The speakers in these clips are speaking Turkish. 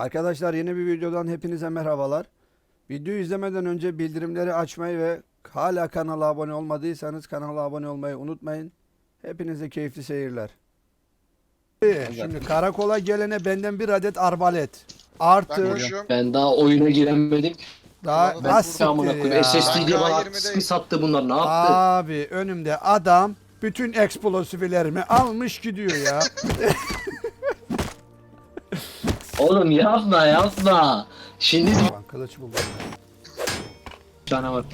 Arkadaşlar yeni bir videodan hepinize merhabalar. Videoyu izlemeden önce bildirimleri açmayı ve hala kanala abone olmadıysanız kanala abone olmayı unutmayın. Hepinize keyifli seyirler. Şimdi karakola gelene benden bir adet arbalet. Artı koşuyorum. Ben daha oyuna giremedim. daha Ben nasıl amına koyayım. bana 20'deyim. sattı bunlar. Ne yaptı? Abi önümde adam bütün eksplosiflerimi almış gidiyor ya. Oğlum yapma yapma. Şimdi Lan kılıç buldum. canavar.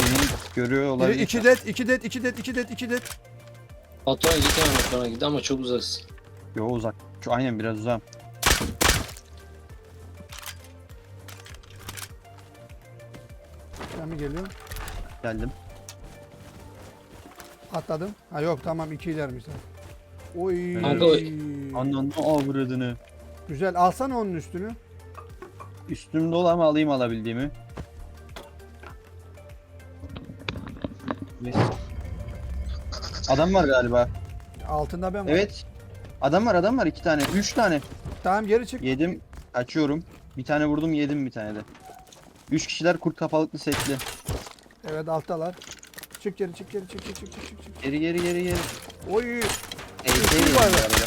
Beni görüyor Biri olabilir. iki det, iki det, iki det, iki det, iki det. Batuhan git hemen bana git ama çok uzaksın. Yo uzak. Şu aynen biraz uzak. Ben mi geliyorum? Geldim. Atladım. Ha yok tamam ikilermiş. Oy. Kanka, Ananı avradını. Güzel alsana onun üstünü. Üstümde olan ama alayım alabildiğimi. Adam var galiba. Altında ben varım. Evet. Adam var adam var iki tane. Üç tane. Tamam geri çık. Yedim. Kaçıyorum. Bir tane vurdum yedim bir tane de. Üç kişiler kurt kapalıklı setli. Evet alttalar. Çık geri çık geri çık çık çık çık çık. Geri geri geri geri. Oy. Eğitim var. arada.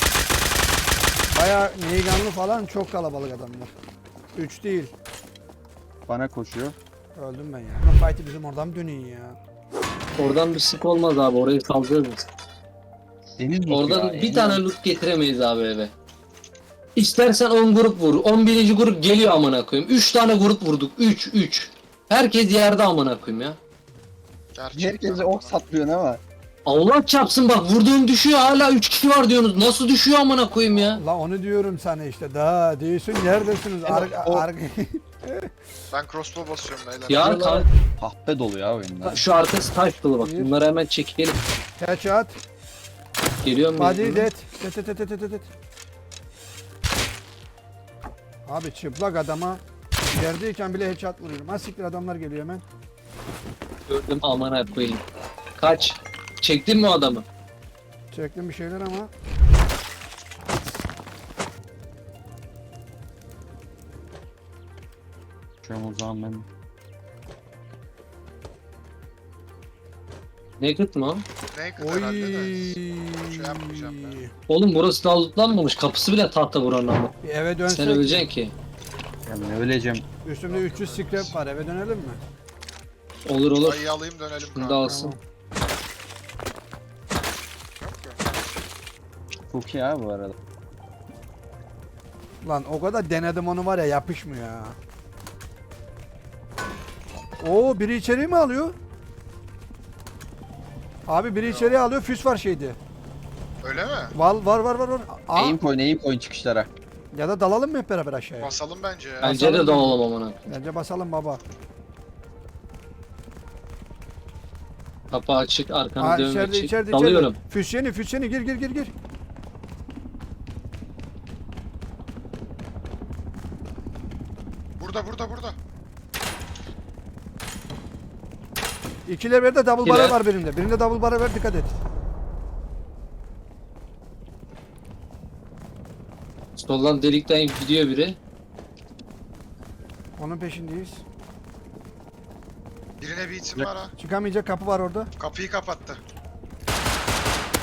Baya neyganlı falan çok kalabalık adamlar. Üç değil. Bana koşuyor. Öldüm ben ya. Fight'i bizim oradan dönüyor ya. Oradan bir sık olmaz abi. Orayı saldırırız. Deniz mi Oradan ya? bir tane loot getiremeyiz abi eve. İstersen 10 grup vur. 11. grup geliyor amına koyayım. 3 tane grup vurduk. 3 3. Herkes yerde amına koyayım ya. Gerçekten. Herkese ok saplıyorsun ama. Allah çarpsın bak vurduğum düşüyor hala 3 kişi var diyorsunuz. Nasıl düşüyor amına koyayım ya? La onu diyorum sana işte. Daha değilsin neredesiniz? Ar o- ar Ben crossbow basıyorum beyler. Ya kan- Kahpe dolu ya oyunda. şu arkası taş dolu bak. Bir. Bunları hemen çekelim. Headshot. Geliyor mu? Body dead. Dead dead dead dead dead, dead. Abi çıplak adama yerdeyken bile headshot vuruyorum. Ha siktir adamlar geliyor hemen. Gördüm amına koyayım. Kaç. Çektin mi o adamı? Çektim bir şeyler ama. Şu an o zaman ben Naked mı o? Naked Oy. herhalde de. Şey yapmayacağım ben. Oğlum burası daha lootlanmamış. Kapısı bile tahta vuran ama. Bir eve Sen dönsek. öleceksin ki. yani öleceğim. Üstümde 300 scrap var. Eve dönelim mi? Olur olur. Ayı alayım dönelim Şunu kanka. da alsın. Yok Çok iyi abi bu arada. Lan o kadar denedim onu var ya yapışmıyor ya. Oo biri içeri mi alıyor? Abi biri içeri alıyor. Füs var şeydi. Öyle mi? Var var var var. var. Aa, Aim koyun aim koyun çıkışlara. ya da dalalım mı hep beraber aşağıya? Basalım bence ya. Bence de dalalım amına. Bence basalım baba. Kapı açık, arkanı Aa, dönme içeride açık. içeride Dalıyorum. içeride. Füs yeni füs yeni gir gir gir gir. Burada burada burada. İki leverde double barrel var birinde. Birinde double barrel var dikkat et. Soldan delikten gidiyor biri. Onun peşindeyiz. Birine bir itim var ha. Çıkamayacak kapı var orada. Kapıyı kapattı.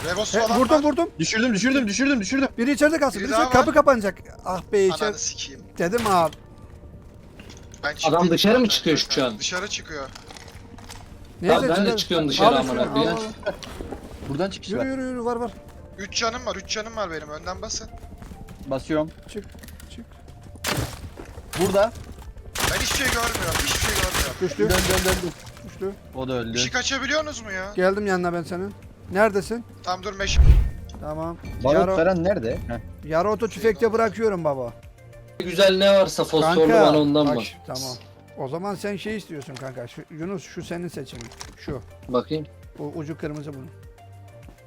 Revos He, falan vurdum var. vurdum. Düşürdüm düşürdüm düşürdüm düşürdüm. Biri içeride kalsın. Biri Biri daha içeride- kapı var. kapanacak. Ah be içer. Ananı sikeyim. Dedim abi. Ben çıktım Adam dışarı mı çıkıyor şu an? Dışarı çıkıyor. Ben de çıkar. çıkıyorum dışarı Al amına şunu, koyayım. al, al. Buradan çıkış Yürü var. yürü yürü var var. 3 canım var 3 canım var benim önden basın. Basıyorum. Çık çık. Burada. Ben hiçbir şey görmüyorum hiçbir şey görmüyorum. Düştü. Dön dön dön. dön. Düştü. O da öldü. Bir şey kaçabiliyorsunuz mu ya? Geldim yanına ben senin. Neredesin? Tamam dur meş. Tamam. Barut falan nerede? Heh. yarı oto tüfekte bırakıyorum baba. Güzel ne varsa fosforlu Kanka. bana ondan bak, var. Tamam. O zaman sen şey istiyorsun kanka. Şu, Yunus şu senin seçimin. Şu. Bakayım. Bu ucu kırmızı bunun.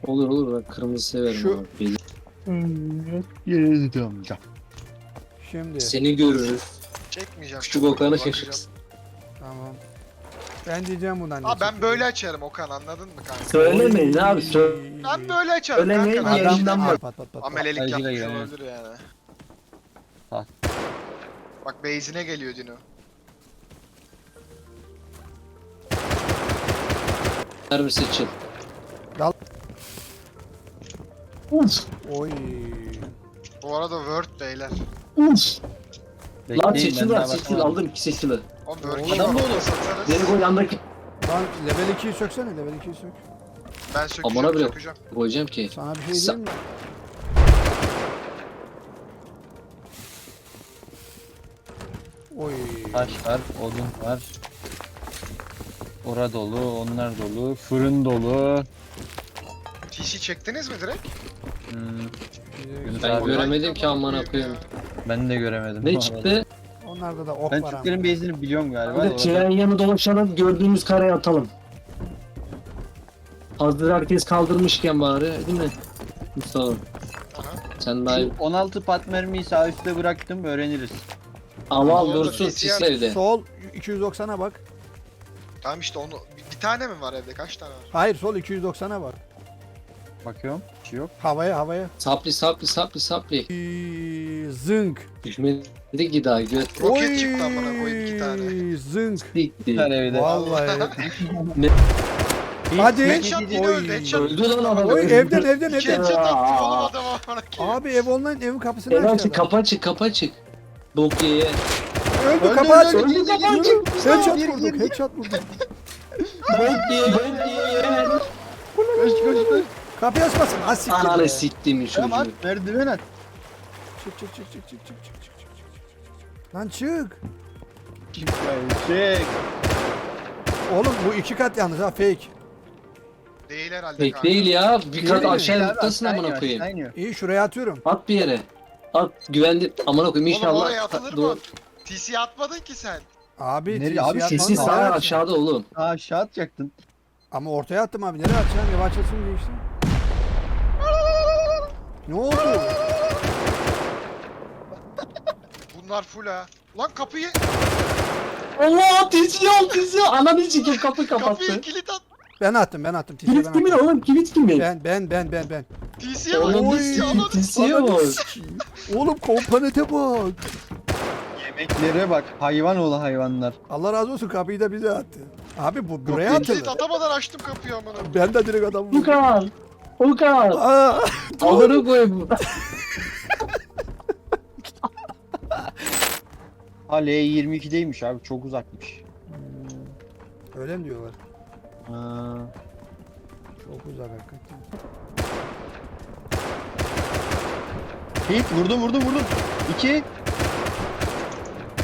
Olur olur ben kırmızı severim. Şu- ama. Belli. Yedim. Şimdi Seni görürüz. Çekmeyeceğim. Küçük çok Okan'a bakacağım. şaşırsın. tamam. Ben diyeceğim bundan. Aa ben böyle açarım Okan anladın mı kanka? Söylemeyin abi. Söyle. Ben böyle açarım Söylemeyin, kanka. yayından Adamdan bak. Pat pat pat. pat. Amelelik Acıyla yapmış geliyor. olabilir yani. Ha. Bak base'ine geliyor Dino. Mermi seçil. Dal. Uf. Oy. Bu arada Word beyler. Uf. Lan seçil var seçil aldım iki seçili. Word Oğlum, kim adam mı olur? Koy yandaki Lan level 2'yi söksene level 2'yi sök. Ben Amına sökeceğim bile- sökeceğim. koyacağım ki. Sana bir şey Sa- diyeyim mi? Oy. Taş var, odun var. Ora dolu, onlar dolu, fırın dolu. TC çektiniz mi direkt? Hmm. Ben Abi, göremedim ki amına koyayım. ben de göremedim. bu Ne arada. çıktı? Onlarda da ok Ben var Türklerin ama. base'ini biliyorum galiba. Bir de da tren yanı dolaşalım gördüğümüz karaya atalım. Hazır herkes kaldırmışken bari değil mi? Mustafa Aha. sen daha Şu 16 pat mermiyi sağ üstte bıraktım öğreniriz. al al Doğru, dursun sis evde. Sol 290'a bak. Tamam işte onu bir, bir tane mi var evde? Kaç tane var? Hayır sol 290'a bak. Bakıyorum. Bir şey yok. Havaya havaya. Sapli sapli sapli sapli. Ee, Zınk. Düşmedi ki daha göt Roket çıktı amına koyayım iki tane. Zınk. Bir tane evde. Vallahi. Ne? Hadi. Headshot yine Oy. öldü. Headshot. Öldü lan adam. Oy evden evden İki evden. headshot attı oğlum adam amına koyayım. Abi ev online evin kapısını Eren açtı. çık adam. kapı açık kapı açık. Bok ye ye. Öldü aç. öldü, öldü. Headshot vurduk. Headshot vurduk. Bok ye bok ye ye. Koş koş koş. Kapıyı açmasın. Ha siktir. Ananı siktim Tamam çocuğu. at merdiven at. Çık çık çık çık çık çık çık çık çık çık çık. Lan çık. Şey. Oğlum bu iki kat yalnız ha fake. Değil herhalde kanka. değil ya. Bir kat Değil mi? aşağı Abi, yuttasın aşağı amına koyayım. İyi şuraya atıyorum. At bir yere. At güvendi. Amına koyayım Oğlum inşallah. oraya atılır Doğru. mı? TC atmadın ki sen. Abi Nereye abi? atmanın Sesi sağ aşağıda oğlum. Aa aşağı atacaktın. Ama ortaya attım abi. Nereye atacaksın? Ev açılsın diye işte. Ne oldu? Bunlar full ha. Lan kapıyı Allah tizi al tizi. Ananı sikim kapı kapıyı kapattı. kilit at. Ben attım ben attım. TC'yi Kilit ben kimin attım. oğlum? Kilit kimin? Ben ben ben ben ben. TC'ye bak. Oğlum Oy, TC ananı. TC'ye bak. Oğlum komponente bak. Yemeklere bak. Hayvan oğlu hayvanlar. Allah razı olsun kapıyı da bize attı. Abi bu buraya Kapıyı kilit atamadan açtım kapıyı amına. Ben de direkt adam vurdum. Okan. Okan. Aa, Alırı koy. Ha L22'deymiş abi çok uzakmış. Öyle mi diyorlar? Aa, Çok uzak hakikaten. hit vurdum vurdum vurdum. İki.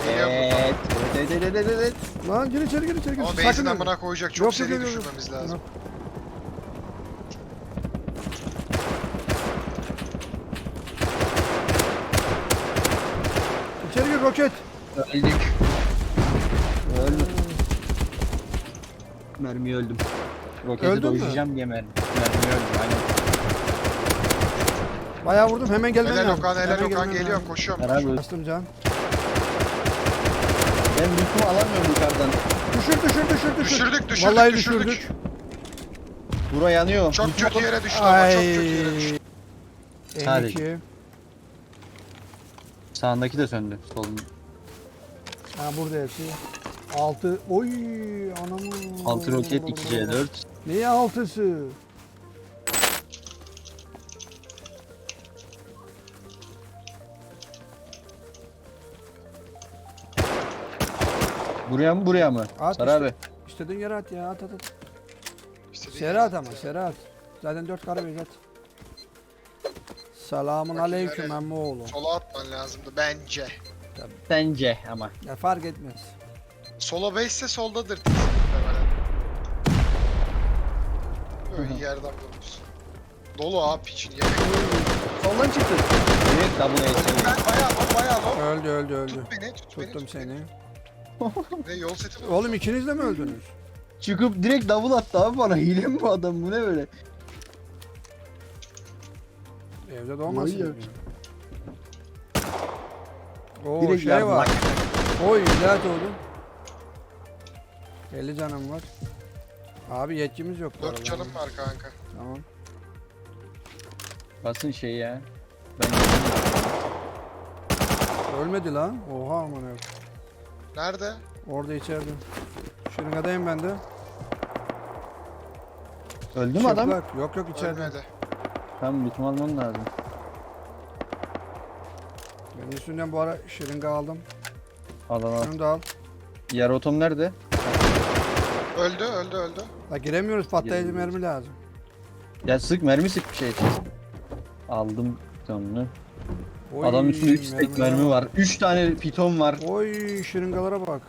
Geliyor. Evet. Evet evet evet evet. Lan gir içeri gir içeri gir. Ama Sakın ölme. amına koyacak. Çok Yok, seri yok, yok, yok. düşürmemiz lazım. İçeri gir roket. Öldük. Öldüm. Mermi öldüm. Roketi Öldün mü? dojlayacağım diye mermi. Mermi öldüm aynen. Bayağı vurdum hemen gelmen Helal lazım. Okan helal Hemen Okan gelmen geliyorum lazım. koşuyorum. Beraber. Bastım can. Ben lootumu alamıyorum yukarıdan. Düşür düşür düşür düşür. Düşürdük düşürdük Vallahi düşürdük. düşürdük. Bura yanıyor. Çok kötü yere düştü ama çok kötü yere düştü. Sadece. M2. Sağındaki de söndü. Solun. Ha burada hepsi. 6. Oy anam. 6 roket 2 C4. Neye altısı? Buraya mı buraya mı? At Sar işte. abi. İstediğin yere at ya at at at. Mi? ama seri at. Zaten 4 kare bir at. Selamun Bakayım aleyküm nereye? emmoğlu. Sola atman lazımdı bence. Bence ama. Ya fark etmez. Sola base ise soldadır TC muhtemelen. Böyle yerden vurmuş. Dolu abi piçin yemek. Soldan çıktı. Direkt double Ben A bayağı bayağı. Öldü öldü öldü. Tut beni tut beni. Tuttum tut seni. Ne yol seti mi? Oğlum ikiniz de mi öldünüz? Çıkıp direkt double attı abi bana. Hile mi bu adam? Bu ne böyle? Evde doğmasın. Uyuyor. Oo Direkt şey yardım. var. Oy güzel oldu. 50 canım var. Abi yetkimiz yok. bu 4 arada. canım var kanka. Tamam. Basın şey ya. Ben Ölmedi lan. Oha aman yok. Nerede? Orada içeride. Şırıngadayım ben de. öldü mü adam? Çıplak. Yok yok içeride. Ölmedi. Tamam lütfen almam lazım. Ben üstünden bu ara şırınga aldım. Al al al. Şunu da al. Yer otom nerede? Öldü öldü öldü. La giremiyoruz patlayıcı Giremiyoruz. mermi lazım. Ya sık mermi sık bir şey. Aldım canını. Oy, Adamın üstünde 3 tek mermi var. 3 tane piton var. Oy şırıngalara bak.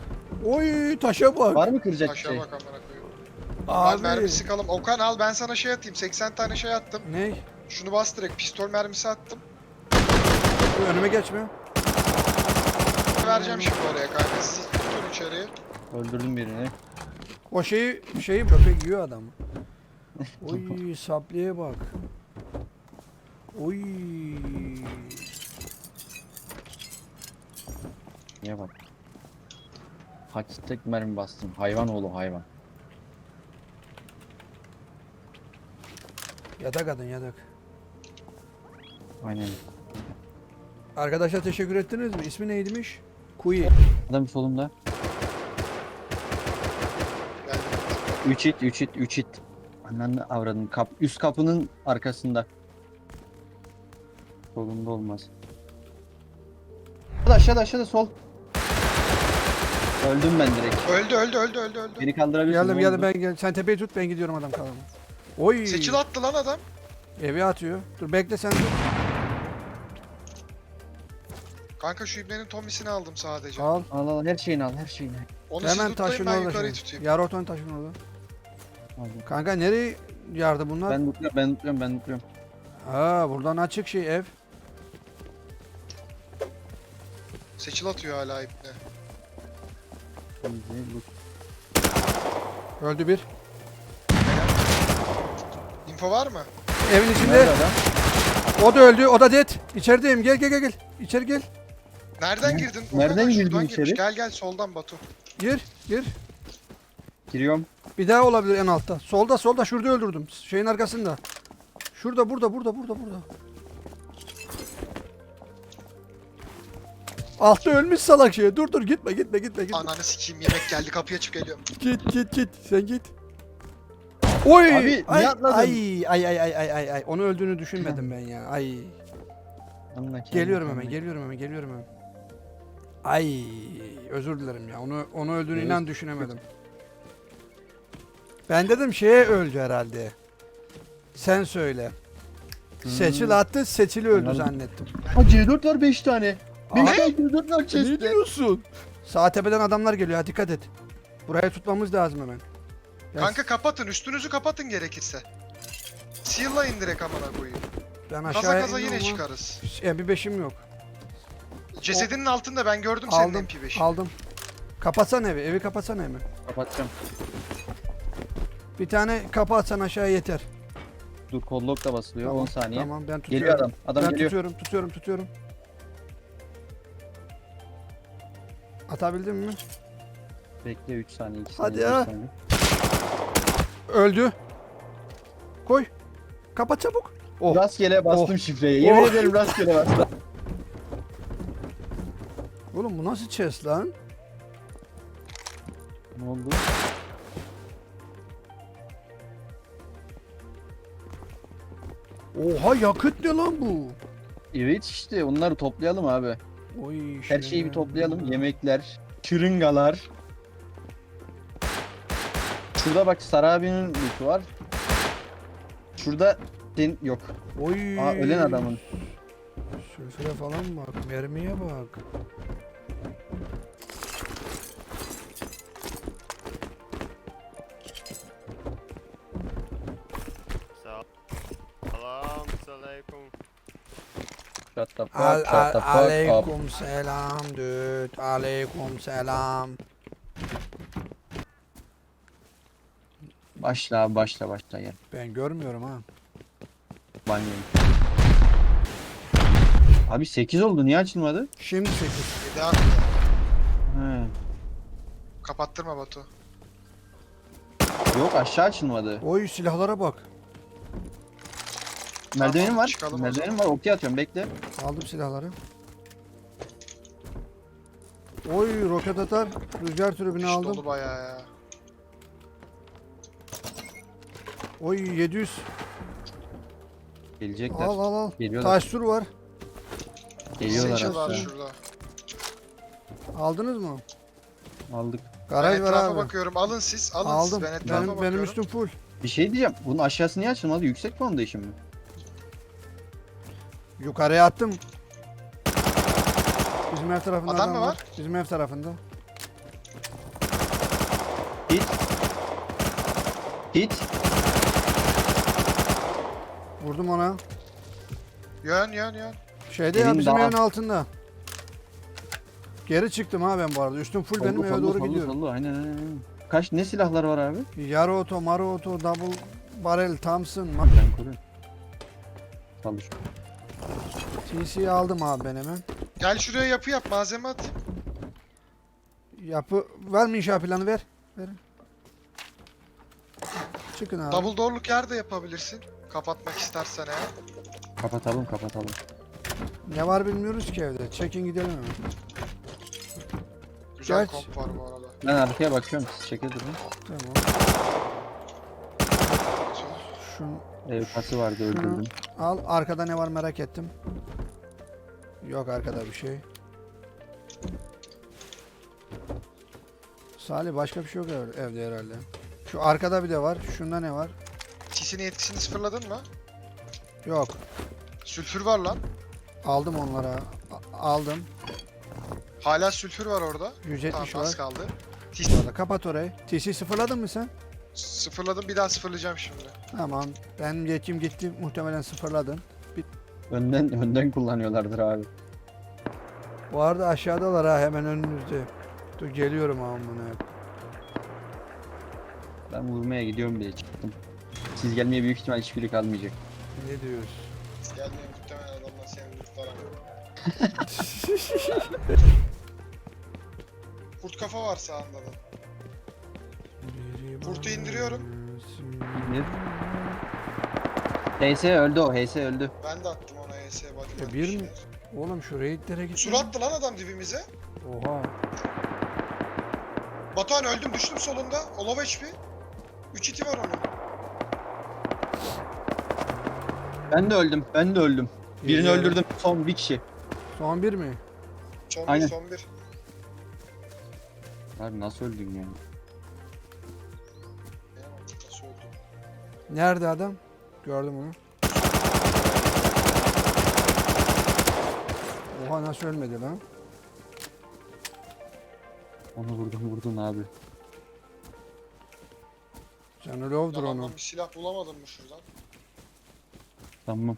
Oy taşa bak. Var mı kıracak bir Aşağı şey? bak amına koyayım. Abi. Mermi sıkalım. Okan al ben sana şey atayım. 80 tane şey attım. Ne? Şunu bas direkt. Pistol mermisi attım. Önüme geçme. Vereceğim şimdi oraya kanka. Siz tutun içeriye. Öldürdüm birini. O şeyi şeyi köpek yiyor adam. Oy sapliye bak. Oy. Niye bak. Kaç tek mermi bastım. Hayvan oğlu hayvan. Yatak adın yatak. Aynen. Arkadaşlar teşekkür ettiniz mi? İsmi neymiş? Kuyi. Adam solumda. 3 it 3 it 3 it. Ananı avradın. Kap, üst kapının arkasında. Solunda olmaz. Aşağıda aşağıda sol. Öldüm ben direkt. Öldü öldü öldü öldü öldü. Beni kaldırabilirsin. Geldim ne geldim oldu? ben gel. Sen tepeyi tut ben gidiyorum adam kalanı. Oy. Seçil attı lan adam. Evi atıyor. Dur bekle sen dur. Kanka şu ibnenin tomisini aldım sadece. Al. Al al her şeyini al her şeyini. Onu Hemen siz tutlayın taşın ben orada. yukarıyı şimdi. tutayım. Yaroton taşın orada. Aldım. Kanka nereye yardı bunlar? Ben mutluyorum ben mutluyorum ben mutluyorum. Aa buradan açık şey ev. Seçil atıyor hala ibne. Şimdi bu- Öldü bir. Info var mı? Evin içinde. Nerede adam? O da öldü. O da dead. İçerideyim. Gel gel gel gel. İçeri gel. Nereden Ne- girdin? O nereden girdin şuradan içeri? girmiş. Gel gel soldan Batu. Gir. Gir. Giriyorum. Bir daha olabilir en altta. Solda solda şurada öldürdüm. Şeyin arkasında. Şurada burada burada burada burada. Altta ölmüş salak şey. Dur dur gitme gitme gitme gitme. Ananı sikeyim yemek geldi kapıyı açıp geliyorum. Git git git. Sen git. Oy! Abi, niye ay, atladın? ay ay ay ay ay ay ay. Onu öldüğünü düşünmedim ben ya. Ay. Kendi Geliyorum hemen, kendine. geliyorum hemen, geliyorum hemen. Ay, özür dilerim ya. Onu onu öldüğünü Evet. inan düşünemedim. Ben dedim şeye öldü herhalde. Sen söyle. Hmm. Seçil attı, seçili öldü Anladım. zannettim. Ha C4 var 5 tane. 5 Aa, tane C4 var ne diyorsun? Sağ tepeden adamlar geliyor. Ha, dikkat et. Burayı tutmamız lazım hemen. Ya, Kanka kapatın üstünüzü kapatın gerekirse. Seal'layın direkt amına koyayım. ben Kaza aşağıya kaza indim yine ama çıkarız. MP5'im yok. Cesedinin altında ben gördüm senin Aldım, MP5'ini. aldım. Kapatsana evi, evi kapatsana hemen. Kapatacağım. Bir tane kapı atsan aşağıya yeter. Dur kollok da basılıyor 10 saniye. Tamam ben tutuyorum. Geliyor adam. Adam ben geliyor. tutuyorum, tutuyorum, tutuyorum. Atabildim mi? Bekle 3 saniye 2 Hadi saniye. ya. bir saniye. Öldü. Koy. Kapat çabuk. Oh. Rastgele bastım şifreyi. Yemin Oh. ederim rastgele bastım. Oğlum bu nasıl chest lan? ne oldu? Oha yakıt ne lan bu? Evet işte onları toplayalım abi. Oy, Her şeyi bir şöyle. toplayalım. Yemekler, şırıngalar. Şurada bak Sarabi'nin loot'u var. Şurada den yok. Oy. Aa ölen adamın. Sülfüre falan bak. Mermiye bak. Al, al, aleyküm selam düt. Aleyküm selam. Başla abi başla başla gel. Ben görmüyorum ha. Banyoyu. Abi 8 oldu niye açılmadı? Şimdi 8. 7 attı. He. Kapattırma Batu. Yok aşağı açılmadı. Oy silahlara bak. Merdivenim var. çıkalım Merdivenim var. Okey atıyorum bekle. Aldım silahları. Oy roket atar. Rüzgar türbünü aldım. dolu bayağı ya. Oy 700. Gelecekler. Al al al. Geliyorlar. Taş sur var. Geliyorlar Seçil var aslında. şurada. Aldınız mı? Aldık. Garaj ben var etrafa abi. bakıyorum. Alın siz. Alın Aldım. siz. Ben etrafa Benim, bakıyorum. benim üstüm full. Bir şey diyeceğim. Bunun aşağısı niye açılmadı? Yüksek foundation mı? Yukarıya attım. Bizim ev tarafında Adam mı var? Bizim ev tarafında. Hit. Hit. Vurdum ona. Yön yön yön. Şeyde ya Evin bizim daha- evin altında. Geri çıktım ha ben bu arada. Üstüm full benim eve doğru sollu, gidiyorum. sollu. Aynen aynen. Kaç ne silahlar var abi? Yarı oto, marı oto, double barrel, Thompson, ma- Ben koruyorum. Sallı şu. TC'yi aldım abi ben hemen. Gel şuraya yapı yap. Malzeme at. Yapı, ver mi inşa planı ver. Verin. Çıkın abi. Double door'luk yer de yapabilirsin. Kapatmak istersen eğer. Kapatalım kapatalım. Ne var bilmiyoruz ki evde. Çekin gidelim hemen. Güzel Geç. komp var bu arada. Ben arkaya bakıyorum siz çeke durun. Tamam. Şunu Ev kası vardı öldürdüm. al. Arkada ne var merak ettim. Yok arkada bir şey. Salih başka bir şey yok ev- evde herhalde. Şu arkada bir de var. Şunda ne var? Sisinin etkisini sıfırladın mı? Yok. Sülfür var lan. Aldım onlara. A- aldım. Hala sülfür var orada. 170 Tamam az var. kaldı. Orada. Kapat orayı. TC sıfırladın mı sen? Sıfırladım bir daha sıfırlayacağım şimdi. Tamam. Benim yetim gitti. Muhtemelen sıfırladın. Önden önden kullanıyorlardır abi. Bu arada aşağıdalar ha hemen önünüzde. Dur geliyorum amına. Ben vurmaya gidiyorum diye çıktım. Siz gelmeye büyük ihtimal hiçbiri kalmayacak. Ne diyorsun? Gelmiyor muhtemelen adamlar seni lootlar Kurt kafa var sağında da. Kurtu indiriyorum. Ne? HS öldü o HS öldü. Ben de attım ona ES body E, body bir mi? Oğlum şu raidlere git. Sur attı lan adam dibimize. Oha. Batuhan öldüm düştüm solunda. Olava HP. 3 iti var onun. Ben de öldüm. Ben de öldüm. Birini Geliyorum. öldürdüm. Son bir kişi. Son bir mi? Son Aynen. bir son bir. Abi nasıl öldün yani? Nerede adam? Gördüm onu. Oha nasıl ölmedi lan? Onu vurdum vurdun abi. Canı low'dur Tamam onun. ben bir silah bulamadım mı şuradan? Tamam.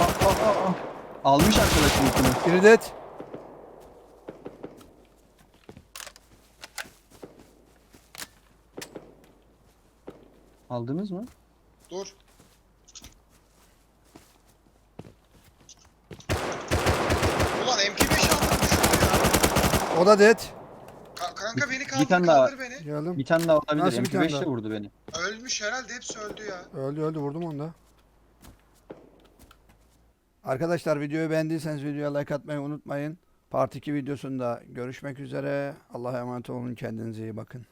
Aa, aa, aa, aa. Almış arkadaşım yükünü. Biri Aldınız mı? Dur. Ulan MP5 aldım. O da dead. Ka- kanka beni kaldır tane daha kaldır beni. Geldim. Bir tane daha olabilir. Nasıl bir tane MP5 daha? de vurdu beni. Ölmüş herhalde hepsi öldü ya. Öldü öldü vurdum onu da. Arkadaşlar videoyu beğendiyseniz videoya like atmayı unutmayın. Part 2 videosunda görüşmek üzere. Allah'a emanet olun. Kendinize iyi bakın.